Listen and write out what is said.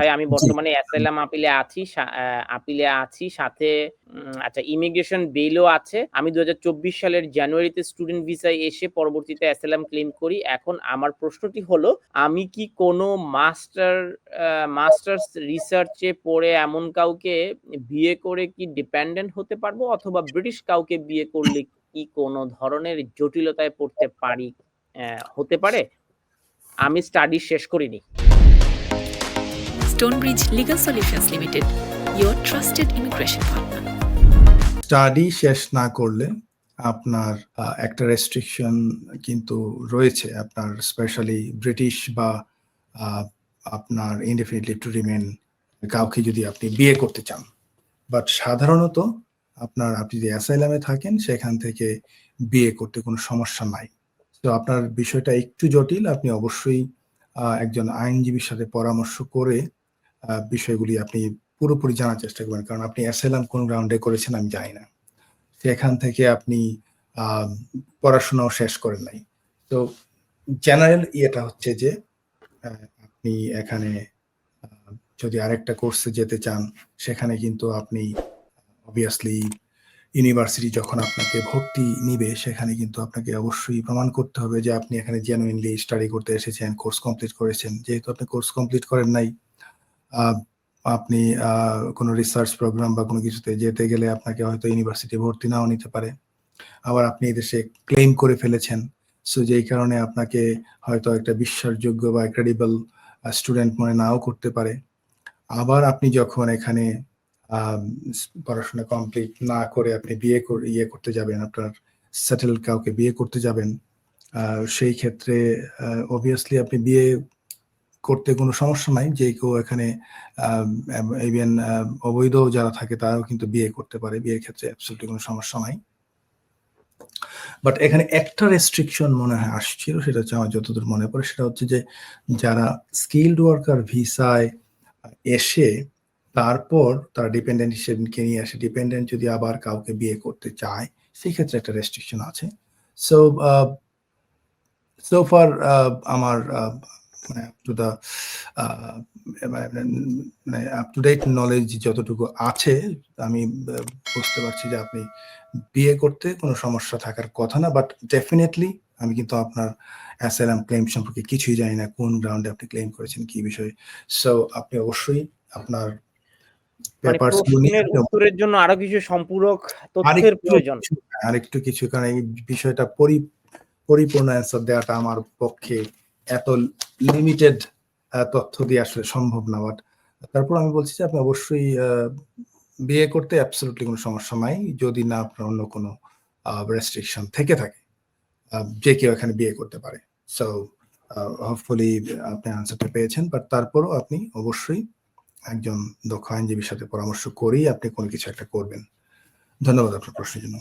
ভাই আমি বর্তমানে অ্যাসাইলাম আপিলে আছি আপিলে আছি সাথে আচ্ছা ইমিগ্রেশন বেলও আছে। আমি দুই হাজার চব্বিশ সালের জানুয়ারিতে স্টুডেন্ট ভিসায় এসে পরবর্তীতে অ্যাসাইলাম ক্লেম করি। এখন আমার প্রশ্নটি হলো আমি কি কোনো মাস্টার মাস্টার্স রিসার্চে পড়ে এমন কাউকে বিয়ে করে কি ডিপেন্ডেন্ট হতে পারব? অথবা ব্রিটিশ কাউকে বিয়ে করলে কি কোনো ধরনের জটিলতায় পড়তে পারি হতে পারে? আমি স্টাডি শেষ করিনি। Stonebridge Legal Solutions Limited, your trusted immigration partner. Study শেষ না করলে আপনার একটা রেস্ট্রিকশন কিন্তু রয়েছে। আপনার স্পেশালি ব্রিটিশ বা আপনার ইনডেফিনিটলি টু রিমেন কাউকে যদি আপনি বিয়ে করতে চান। বাট সাধারণত আপনার আপনি যে অ্যাসাইলামে থাকেন সেখান থেকে বিয়ে করতে কোনো সমস্যা নাই। তো আপনার বিষয়টা একটু জটিল। আপনি অবশ্যই একজন আইনজীবীর সাথে পরামর্শ করে বিষয়গুলি আপনি পুরোপুরি জানার চেষ্টা করবেন। কারণ আপনি অ্যাসাইলাম কোন গ্রাউন্ডে করেছেন আমি জানি না। সেখান থেকে আপনি পড়াশোনাও শেষ করেন নাই। তো জেনারেল ইয়েটা হচ্ছে যে আপনি এখানে যদি আরেকটা কোর্সে যেতে চান, সেখানে কিন্তু আপনি অবভিয়াসলি ইউনিভার্সিটি যখন আপনাকে ভর্তি নিবে, সেখানে কিন্তু আপনাকে অবশ্যই প্রমাণ করতে হবে যে আপনি এখানে জেনুইনলি স্টাডি করতে এসেছেন কোর্স কমপ্লিট করেছেন। যেহেতু আপনি কোর্স কমপ্লিট করেন নাই আপনি কোনো রিসার্চ প্রোগ্রাম বা কোনো কিছুতে যেতে গেলে আপনাকে হয়তো ইউনিভার্সিটি ভর্তি নাও নিতে পারে। আবার আপনি এদেশে ক্লেম করে ফেলেছেন। সো যেই কারণে আপনাকে হয়তো একটা বিশ্বাসযোগ্য বা ক্রেডিবল স্টুডেন্ট মনে নাও করতে পারে। আবার আপনি যখন এখানে পড়াশোনা কমপ্লিট না করে আপনি বিয়ে ইয়ে করতে যাবেন, আপনার সেটেল কাউকে বিয়ে করতে যাবেন সেই ক্ষেত্রে অবভিয়াসলি আপনি বিয়ে করতে কোনো সমস্যা নাই। যে কেউ এখানে ইভেন অবৈধ যারা থাকে তারাও কিন্তু বিয়ে করতে পারে। বিয়ের ক্ষেত্রে কোনো সমস্যা নাই। বাট এখানে একটা রেস্ট্রিকশন মনে হয় আসছিল, সেটা হচ্ছে আমার যতদূর মনে পড়ে, সেটা হচ্ছে যে যারা স্কিল্ড ওয়ার্কার ভিসায় এসে তারপর তারা ডিপেন্ডেন্ট হিসেবে নিয়ে আসে ডিপেন্ডেন্ট যদি আবার কাউকে বিয়ে করতে চায় সেই ক্ষেত্রে একটা রেস্ট্রিকশন আছে। সো সো ফার আমার মানে টু দা মানে আপ টু ডেট নলেজ যতটুকু আছে আমি বুঝতে পারছি যে আপনি বিয়ে করতে কোনো সমস্যা থাকার কথা না বাট ডেফিনেটলি আমি কিন্তু আপনার অ্যাসাইলাম ক্লেম সম্পর্কে কিছুই জানি না কোন গ্রাউন্ডে আপনি ক্লেম করেছেন কি বিষয়ে। সো আপনি অবশ্যই আপনার মানে উত্তরের জন্য আরও কিছু সম্পূরক তথ্যের আরেকটু প্রয়োজন। কিছু- আরেকটু কিছু কারণ এই বিষয়টা পরি পরিপূর্ণ অ্যান্সার দেওয়াটা আমার পক্ষে এত লিমিটেড তথ্য দিয়ে আসলে সম্ভব না বাট তারপর আমি বলছি যে আপনি অবশ্যই বিয়ে করতে অ্যাবসলিউটলি কোনো সমস্যা নাই, যদি না আপনার অন্য কোনো রেস্ট্রিকশন থেকে থাকে যে কেউ এখানে বিয়ে করতে পারে। সো হোপফুলি আপনি আনসারটা পেয়েছেন বাট তারপরও আপনি অবশ্যই একজন দক্ষ আইনজীবীর সাথে পরামর্শ করেই আপনি কোনো কিছু একটা করবেন। ধন্যবাদ আপনার প্রশ্নের জন্য।